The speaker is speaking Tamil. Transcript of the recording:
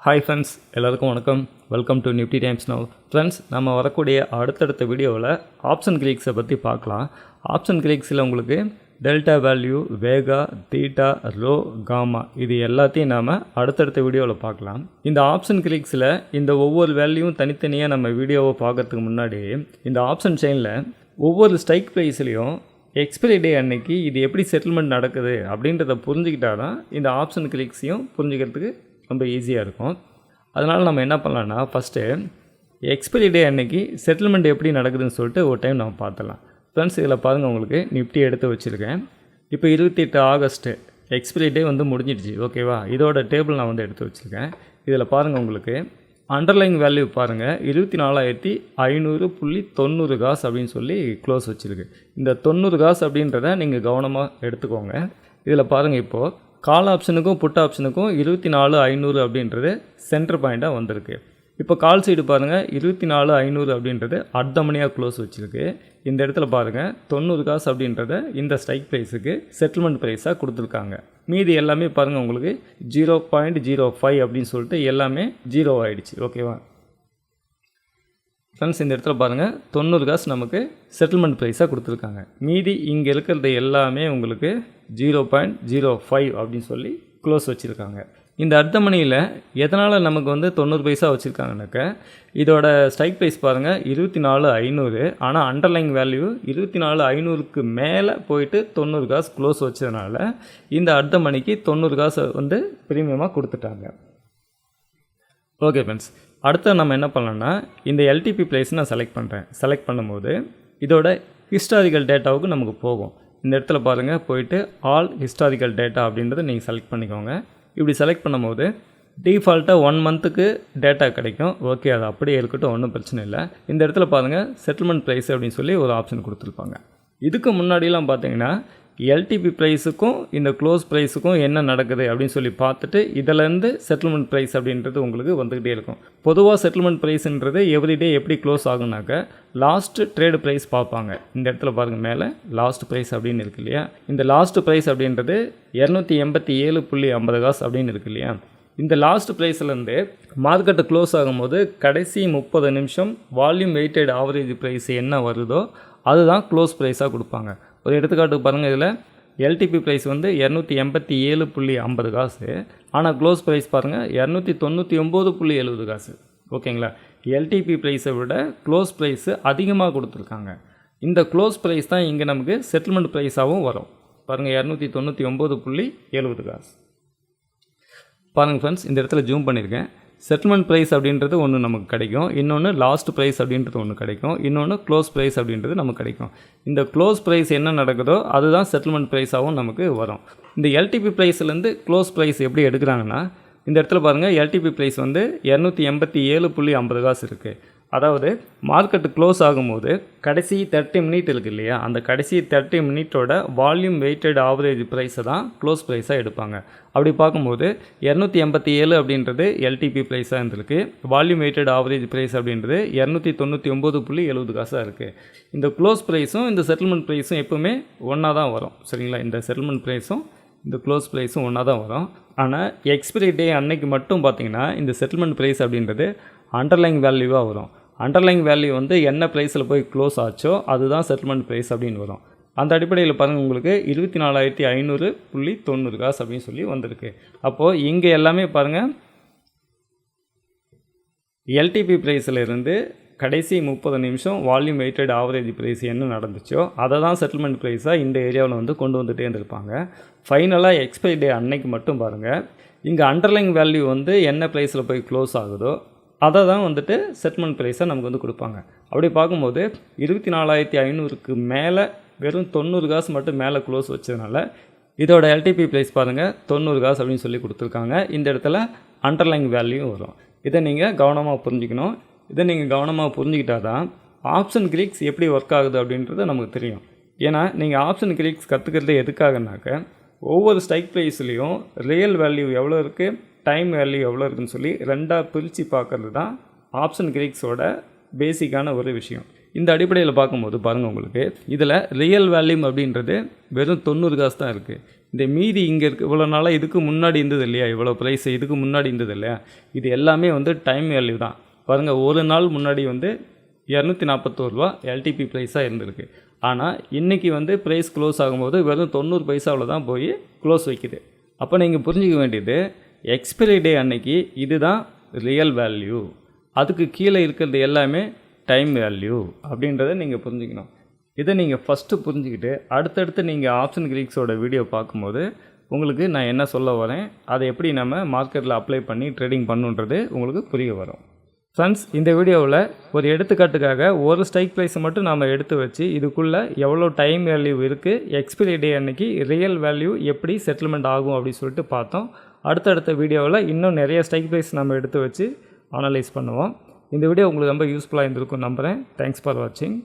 ஹாய் ஃப்ரெண்ட்ஸ் எல்லாருக்கும் வணக்கம். Welcome to Nifty Times Now friends நம்ம வரக்கூடிய அடுத்தடுத்த வீடியோவில் ஆப்ஷன் கிளிக்ஸை பற்றி பார்க்கலாம். ஆப்ஷன் கிளிக்ஸில் உங்களுக்கு delta value vega theta rho gamma இது எல்லாத்தையும் நாம் அடுத்தடுத்த வீடியோவில் பார்க்கலாம். இந்த ஆப்ஷன் கிளிக்ஸில் இந்த ஒவ்வொரு வேல்யூவும் தனித்தனியாக நம்ம வீடியோவை பார்க்கறதுக்கு முன்னாடி இந்த ஆப்ஷன் செயினில் ஒவ்வொரு ஸ்ட்ரைக் ப்ரைஸ்லேயும் எக்ஸ்பைரி டே அன்னைக்கு இது எப்படி செட்டில்மெண்ட் நடக்குது அப்படின்றத புரிஞ்சுக்கிட்டா தான் இந்த ஆப்ஷன் கிளிக்ஸையும் புரிஞ்சுக்கிறதுக்கு ரொம்ப ஈஸியாக இருக்கும். அதனால் நம்ம என்ன பண்ணலான்னா ஃபஸ்ட்டு எக்ஸ்பைரி டே அன்னைக்கு செட்டில்மெண்ட் எப்படி நடக்குதுன்னு சொல்லிட்டு ஒரு டைம் நம்ம பார்த்துடலாம். ஃப்ரெண்ட்ஸ் இதில் பாருங்கள் உங்களுக்கு நிஃப்டி எடுத்து வச்சுருக்கேன். இப்போ இருபத்தெட்டு ஆகஸ்ட்டு எக்ஸ்பைரி டே வந்து முடிஞ்சிடுச்சு ஓகேவா இதோட டேபிள் நான் வந்து எடுத்து வச்சுருக்கேன். இதில் பாருங்கள் உங்களுக்கு அண்டர்லைங் வேல்யூ பாருங்கள் இருபத்தி நாலாயிரத்தி ஐநூறு புள்ளி தொண்ணூறு காசு அப்படின்னு சொல்லி க்ளோஸ் வச்சுருக்கு. இந்த தொண்ணூறு காசு அப்படின்றத நீங்கள் கவனமாக எடுத்துக்கோங்க. இதில் பாருங்கள் இப்போது கால் ஆப்ஷனுக்கும் புட் ஆப்ஷனுக்கும் இருபத்தி நாலு ஐநூறு அப்படின்றது சென்டர் பாயிண்ட்டாக வந்திருக்கு. இப்போ கால் சைடு பாருங்கள் இருபத்தி நாலு ஐநூறு அப்படின்றது அர்த்தமணியாக க்ளோஸ் வச்சுருக்கு. இந்த இடத்துல பாருங்கள் தொண்ணூறு காசு அப்படின்றத இந்த ஸ்ட்ரைக் ப்ரைஸுக்கு செட்டில்மெண்ட் ப்ரைஸாக கொடுத்துருக்காங்க. மீதி எல்லாமே பாருங்கள் உங்களுக்கு ஜீரோ பாயிண்ட் ஜீரோ ஃபைவ் அப்படின்னு சொல்லிட்டு எல்லாமே ஜீரோ ஆகிடுச்சு ஓகேவா ஃப்ரெண்ட்ஸ் இந்த இடத்துல பாருங்கள் தொண்ணூறு காசு நமக்கு செட்டில்மெண்ட் ப்ரைஸாக கொடுத்துருக்காங்க. மீதி இங்கே இருக்கிறது எல்லாமே உங்களுக்கு ஜீரோ பாயிண்ட் ஜீரோ ஃபைவ் அப்படின்னு சொல்லி க்ளோஸ் வச்சுருக்காங்க. இந்த அர்த்தமணியில் எதனால் நமக்கு வந்து தொண்ணூறு பைசா வச்சுருக்காங்கனாக்க இதோட ஸ்ட்ரைக் ப்ரைஸ் பாருங்கள் இருபத்தி நாலு ஐநூறு. ஆனால் அண்டர்லைங் வேல்யூ இருபத்தி நாலு ஐநூறுக்கு மேலே போயிட்டு தொண்ணூறு காசு க்ளோஸ் வச்சதுனால இந்த அர்த்தமணிக்கு தொண்ணூறு காசு வந்து ப்ரீமியமாக கொடுத்துட்டாங்க. ஓகே ஃப்ரெண்ட்ஸ் அடுத்து நம்ம என்ன பண்ணலாம்னா இந்த எல்டிபி ப்ரைஸ் நான் செலக்ட் பண்ணுறேன் செலக்ட் பண்ணும்போது இதோட ஹிஸ்டாரிக்கல் டேட்டாவுக்கு நமக்கு போகும். இந்த இடத்துல பாருங்கள் போயிட்டு ஆல் ஹிஸ்டாரிக்கல் டேட்டா அப்படின்றத நீங்கள் செலக்ட் பண்ணிக்கோங்க. இப்படி செலக்ட் பண்ணும்போது டிஃபால்ட்டாக ஒன் மந்த்துக்கு டேட்டா கிடைக்கும். ஓகே அது அப்படியே இருக்கட்டும் ஒன்றும் பிரச்சனை இல்லை. இந்த இடத்துல பாருங்கள் செட்டில்மெண்ட் ப்ரைஸ் அப்படின்னு சொல்லி ஒரு ஆப்ஷன் கொடுத்துருப்பாங்க. இதுக்கு முன்னாடிலாம் பார்த்தீங்கன்னா எல்டிபி ப்ரைஸுக்கும் இந்த க்ளோஸ் ப்ரைஸுக்கும் என்ன நடக்குது அப்படின்னு சொல்லி பார்த்துட்டு இதிலேருந்து செட்டில்மெண்ட் ப்ரைஸ் அப்படின்றது உங்களுக்கு வந்துக்கிட்டே இருக்கும். பொதுவாக செட்டில்மெண்ட் ப்ரைஸுன்றது எவ்ரிடே எப்படி க்ளோஸ் ஆகுனாக்க லாஸ்ட் ட்ரேடு ப்ரைஸ் பார்ப்பாங்க. இந்த இடத்துல பாருங்கள் மேலே லாஸ்ட் ப்ரைஸ் அப்படின்னு இருக்கு இல்லையா? இந்த லாஸ்ட் ப்ரைஸ் அப்படின்றது இரநூத்தி எண்பத்தி ஏழு புள்ளி ஐம்பது காசு அப்படின்னு இருக்கு இல்லையா? இந்த லாஸ்ட் ப்ரைஸ்லேருந்து மார்க்கெட்டு க்ளோஸ் ஆகும்போது கடைசி முப்பது நிமிஷம் வால்யூம் வெயிட்டட் ஆவரேஜ் ப்ரைஸ் என்ன வருதோ அதுதான் க்ளோஸ் ப்ரைஸாக கொடுப்பாங்க. ஒரு எடுத்துக்காட்டுக்கு பாருங்கள் இதில் எல்டிபி ப்ரைஸ் வந்து இரநூத்தி எண்பத்தி ஏழு புள்ளி ஐம்பது காசு. ஆனால் க்ளோஸ் ப்ரைஸ் பாருங்கள் இரநூத்தி தொண்ணூற்றி ஒம்பது புள்ளி எழுபது காசு. ஓகேங்களா? எல்டிபி ப்ரைஸை விட க்ளோஸ் ப்ரைஸு அதிகமாக கொடுத்துருக்காங்க. இந்த க்ளோஸ் ப்ரைஸ் தான் இங்கே நமக்கு செட்டில்மெண்ட் ப்ரைஸாகவும் வரும். பாருங்கள் இரநூத்தி தொண்ணூற்றி ஒம்பது புள்ளி எழுபது காசு. பாருங்கள் ஃப்ரெண்ட்ஸ் இந்த இடத்துல ஜூம் பண்ணியிருக்கேன் செட்டில்மெண்ட் ப்ரைஸ் அப்படின்றது ஒன்று நமக்கு கிடைக்கும். இன்னொன்று லாஸ்ட் ப்ரைஸ் அப்படின்றது ஒன்று கிடைக்கும். இன்னொன்று க்ளோஸ் ப்ரைஸ் அப்படின்றது நமக்கு கிடைக்கும். இந்த க்ளோஸ் ப்ரைஸ் என்ன நடக்குதோ அதுதான் செட்டில்மெண்ட் ப்ரைஸாகவும் நமக்கு வரும். இந்த எல்டிபி ப்ரைஸ்லேருந்து க்ளோஸ் ப்ரைஸ் எப்படி எடுக்கிறாங்கன்னா இந்த இடத்துல பாருங்கள் எல்டிபி ப்ரைஸ் வந்து இரநூத்தி எண்பத்தி ஏழு புள்ளி ஐம்பது காசு இருக்குது அதாவது மார்க்கெட்டு க்ளோஸ் ஆகும்போது கடைசி தேர்ட்டி மினிட் இருக்குது இல்லையா? அந்த கடைசி தேர்ட்டி மினிட்டோட வால்யூம் வெயிட்டட் ஆவரேஜ் ப்ரைஸை தான் க்ளோஸ் ப்ரைஸாக எடுப்பாங்க. அப்படி பார்க்கும்போது இரநூத்தி எண்பத்தி ஏழு அப்படின்றது எல்டிபி ப்ரைஸாக இருந்திருக்கு. வால்யூம் வெயிட்டட் ஆவரேஜ் ப்ரைஸ் அப்படின்றது இரநூத்தி தொண்ணூற்றி ஒம்பது புள்ளி எழுபது காசாக இருக்குது இந்த க்ளோஸ் ப்ரைஸும் இந்த செட்டில்மெண்ட் ப்ரைஸும் எப்போவுமே ஒன்றா தான் வரும். சரிங்களா? இந்த செட்டில்மெண்ட் ப்ரைஸும் இந்த க்ளோஸ் ப்ரைஸும் ஒன்றா தான் வரும். ஆனால் எக்ஸ்பிரி டே அன்னைக்கு மட்டும் பார்த்தீங்கன்னா இந்த செட்டில்மெண்ட் ப்ரைஸ் அப்படின்றது அண்டர்லைங் வேல்யூவாக வரும். அண்டர்லைங் வேல்யூ வந்து என்ன ப்ரைஸில் போய் க்ளோஸ் ஆச்சோ அதுதான் செட்டில்மெண்ட் ப்ரைஸ் அப்படின்னு வரும். அந்த அடிப்படையில் பாருங்கள் உங்களுக்கு இருபத்தி நாலாயிரத்தி ஐநூறு புள்ளி தொண்ணூறு காசு அப்படின்னு சொல்லி வந்திருக்கு. அப்போது இங்கே எல்லாமே பாருங்கள் எல்டிபி ப்ரைஸில் இருந்து கடைசி முப்பது நிமிஷம் வால்யூம் வெயிட்டட் ஆவரேஜ் ப்ரைஸ் என்ன நடந்துச்சோ அதை தான் செட்டில்மெண்ட் ப்ரைஸாக இந்த ஏரியாவில் வந்து கொண்டு வந்துகிட்டே இருந்திருப்பாங்க. ஃபைனலாக எக்ஸ்பைரி டே அன்னைக்கு மட்டும் பாருங்கள் இங்கே அண்டர்லைங் வேல்யூ வந்து என்ன ப்ரைஸில் போய் க்ளோஸ் ஆகுதோ அதை தான் வந்துட்டு செட்டில்மெண்ட் ப்ரைஸாக நமக்கு வந்து கொடுப்பாங்க. அப்படி பார்க்கும்போது இருபத்தி நாலாயிரத்தி ஐநூறுக்கு மேலே வெறும் தொண்ணூறு காசு மட்டும் மேலே க்ளோஸ் வச்சதுனால இதோட எல்டிபி ப்ரைஸ் பாருங்கள் தொண்ணூறு காசு அப்படின்னு சொல்லி கொடுத்துருக்காங்க. இந்த இடத்துல அண்டர்லைங் வேல்யூ வரும். இதை நீங்கள் கவனமாக புரிஞ்சுக்கணும். இதை நீங்கள் கவனமாக புரிஞ்சுக்கிட்டா தான் ஆப்ஷன் கிளிக்ஸ் எப்படி ஒர்க் ஆகுது அப்படின்றது நமக்கு தெரியும். ஏன்னா நீங்கள் ஆப்ஷன் கிளிக்ஸ் கற்றுக்கிறது எதுக்காகனாக்க ஒவ்வொரு ஸ்ட்ரைக் ப்ரைஸ்லேயும் ரியல் வேல்யூ எவ்வளோ இருக்குது டைம் வேல்யூ எவ்வளோ இருக்குன்னு சொல்லி ரெண்டாக பிரித்து பார்க்குறது தான் ஆப்ஷன் கிளிக்ஸோட பேசிக்கான ஒரு விஷயம். இந்த அடிப்படையில் பார்க்கும்போது பாருங்கள் உங்களுக்கு. இதில் ரியல் வேல்யூம் அப்படின்றது வெறும் தொண்ணூறு காசு தான் இருக்குது இந்த மீதி இங்கே இருக்குது இவ்வளோ நாளாக இதுக்கு முன்னாடி இருந்தது இல்லையா? இவ்வளோ ப்ரைஸ் இதுக்கு முன்னாடி இருந்தது இல்லையா? இது எல்லாமே வந்து டைம் வேல்யூ தான். பாருங்கள் ஒரு நாள் முன்னாடி வந்து இரநூத்தி நாற்பத்தோருவா எல்டிபி ப்ரைஸாக இருந்திருக்கு. ஆனால் இன்றைக்கி வந்து ப்ரைஸ் க்ளோஸ் ஆகும்போது வெறும் தொண்ணூறு பைசாவில் தான் போய் க்ளோஸ் வைக்குது. அப்போ நீங்கள் புரிஞ்சிக்க வேண்டியது எக்ஸ்பைரி டே அன்னைக்கு இதுதான் ரியல் வேல்யூ அதுக்கு கீழே இருக்கிறது எல்லாமே டைம் வேல்யூ அப்படின்றத நீங்கள் புரிஞ்சுக்கணும். இதை நீங்கள் ஃபஸ்ட்டு புரிஞ்சுக்கிட்டு அடுத்தடுத்து நீங்கள் ஆப்ஷன் கிரீக்ஸோட வீடியோ பார்க்கும்போது உங்களுக்கு நான் என்ன சொல்ல வரேன் அதை எப்படி நம்ம மார்க்கெட்டில் அப்ளை பண்ணி ட்ரேடிங் பண்ணுன்றது உங்களுக்கு புரிய வரும். ஃப்ரெண்ட்ஸ் இந்த வீடியோவில் ஒரு எடுத்துக்காட்டுக்காக ஒரு ஸ்ட்ரைக் ப்ரைஸை மட்டும் நாம் எடுத்து வச்சு இதுக்குள்ளே எவ்வளோ டைம் வேல்யூ இருக்குது எக்ஸ்பிரி டே அன்னைக்கு ரியல் வேல்யூ எப்படி செட்டில்மெண்ட் ஆகும் அப்படின்னு சொல்லிட்டு பார்த்தோம். அடுத்தடுத்த வீடியோவில் இன்னும் நிறைய ஸ்ட்ரைக் ப்ரைஸ் நம்ம எடுத்து வச்சு அனலைஸ் பண்ணுவோம். இந்த வீடியோ உங்களுக்கு ரொம்ப யூஸ்ஃபுல்லாக இருந்திருக்கும் நம்புகிறேன் தேங்க்ஸ் ஃபார் வாட்சிங்